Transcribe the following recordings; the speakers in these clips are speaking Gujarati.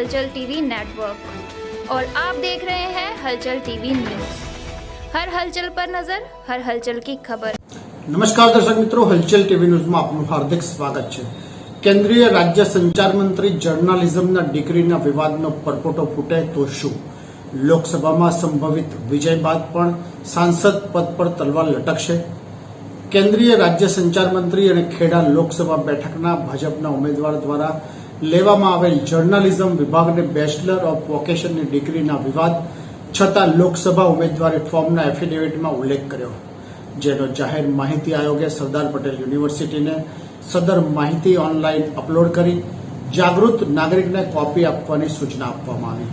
हलचल टीवी नेटवर्क और आप देख रहे हैं हलचल टीवी न्यूज हर हलचल पर नजर हर हलचल की खबर નમસ્કાર દર્શક મિત્રો હલચલ ટીવી ન્યૂઝમાં આપનું હાર્દિક સ્વાગત છે કેન્દ્રીય રાજ્ય સંચાર મંત્રી જર્નાલિઝમના ડિગ્રીના વિવાદનો પરપોટો ફૂટે તો શું લોકસભામાં સંભવિત વિજય બાદ પણ સાંસદ પદ પર તલવાર લટકશે કેન્દ્રીય રાજ્ય સંચાર મંત્રી અને ખેડા લોકસભા બેઠકના ભાજપના ઉમેદવાર દ્વારા લેવામાં આવેલ જર્નાલિઝમ વિભાગને બેચલર ઓફ વોકેશનની ડિગ્રીના વિવાદ છતાં લોકસભા ઉમેદવારે ફોર્મના એફિડેવિટમાં ઉલ્લેખ કર્યો. જેનો જાહેર માહિતી આયોગે સરદાર પટેલ યુનિવર્સિટીને સદર માહિતી ઓનલાઈન અપલોડ કરી જાગૃત નાગરિકને કોપી આપવાની સૂચના આપવામાં આવી.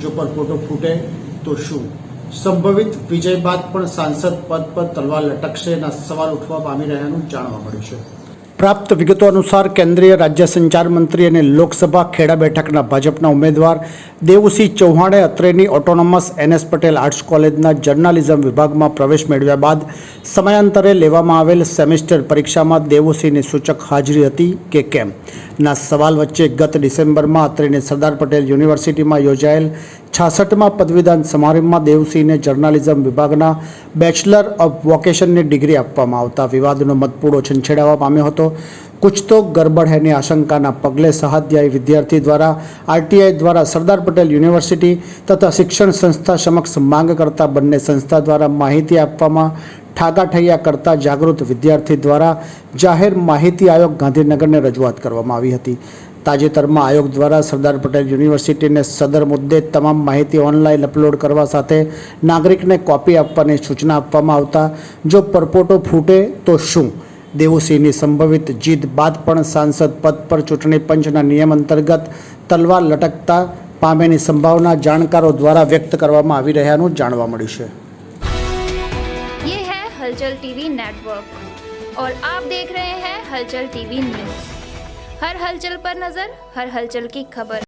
જો પરપોટો ફૂટે તો શું? સંભવિત વિજય બાદ પણ સાંસદ પદ પર તલવાર લટકશેના સવાલ ઉઠવા પામી રહ્યાનું જાણવા મળ્યું છે. પ્રાપ્ત વિગતો અનુસાર કેન્દ્રીય રાજ્ય સંચાર મંત્રી અને લોકસભા ખેડા બેઠકના ભાજપના ઉમેદવાર દેવુસિંહ ચૌહાણે અત્રેની ઓટોનોમસ એનએસ પટેલ આર્ટ્સ કોલેજના જર્નાલિઝમ વિભાગમાં પ્રવેશ મેળવ્યા બાદ સમયાંતરે લેવામાં આવેલ સેમેસ્ટર પરીક્ષામાં દેવુસિંહની સૂચક હાજરી હતી કે કેમ? ના, સવાલ વચ્ચે ગત ડિસેમ્બરમાં અત્રેની સરદાર પટેલ યુનિવર્સિટીમાં યોજાયેલ છાસઠમાં પદવીદાન સમારંભમાં દેવસિંહને જર્નાલિઝમ વિભાગના બેચલર ઓફ વોકેશનની ડિગ્રી આપવામાં આવતા વિવાદનો મતપૂડો છંછેડાવા પામ્યો હતો. કુછ તો ગરબડ હૈની આશંકાના પગલે સહાધ્યાયી વિદ્યાર્થી દ્વારા, આરટીઆઈ દ્વારા સરદાર પટેલ યુનિવર્સિટી તથા શિક્ષણ સંસ્થા સમક્ષ માંગ કરતા બંને સંસ્થા દ્વારા માહિતી આપવામાં ઠાગાઠૈયા કરતા જાગૃત વિદ્યાર્થી દ્વારા જાહેર માહિતી આયોગ ગાંધીનગરને રજૂઆત કરવામાં આવી હતી. તાજેતરમાં આયોગ દ્વારા સરદાર પટેલ યુનિવર્સિટીને સદર મુદ્દે તમામ માહિતી ઓનલાઈન અપલોડ કરવા સાથે નાગરિકને કોપી આપવાની સૂચના આપવામાં આવતા, જો પરપોટો ફૂટે તો શું? દેવુસિંહની સંભવિત જીત બાદ પણ સાંસદ પદ પર ચૂંટણી પંચના નિયમ અંતર્ગત તલવાર લટકતા પામેની સંભાવના જાણકારો દ્વારા વ્યક્ત કરવામાં આવી રહ્યાનું જાણવા મળ્યું છે ये है हलचल टीवी नेटवर्क और आप देख रहे हैं हलचल टीवी न्यूज हर हलचल पर नजर हर हलचल की खबर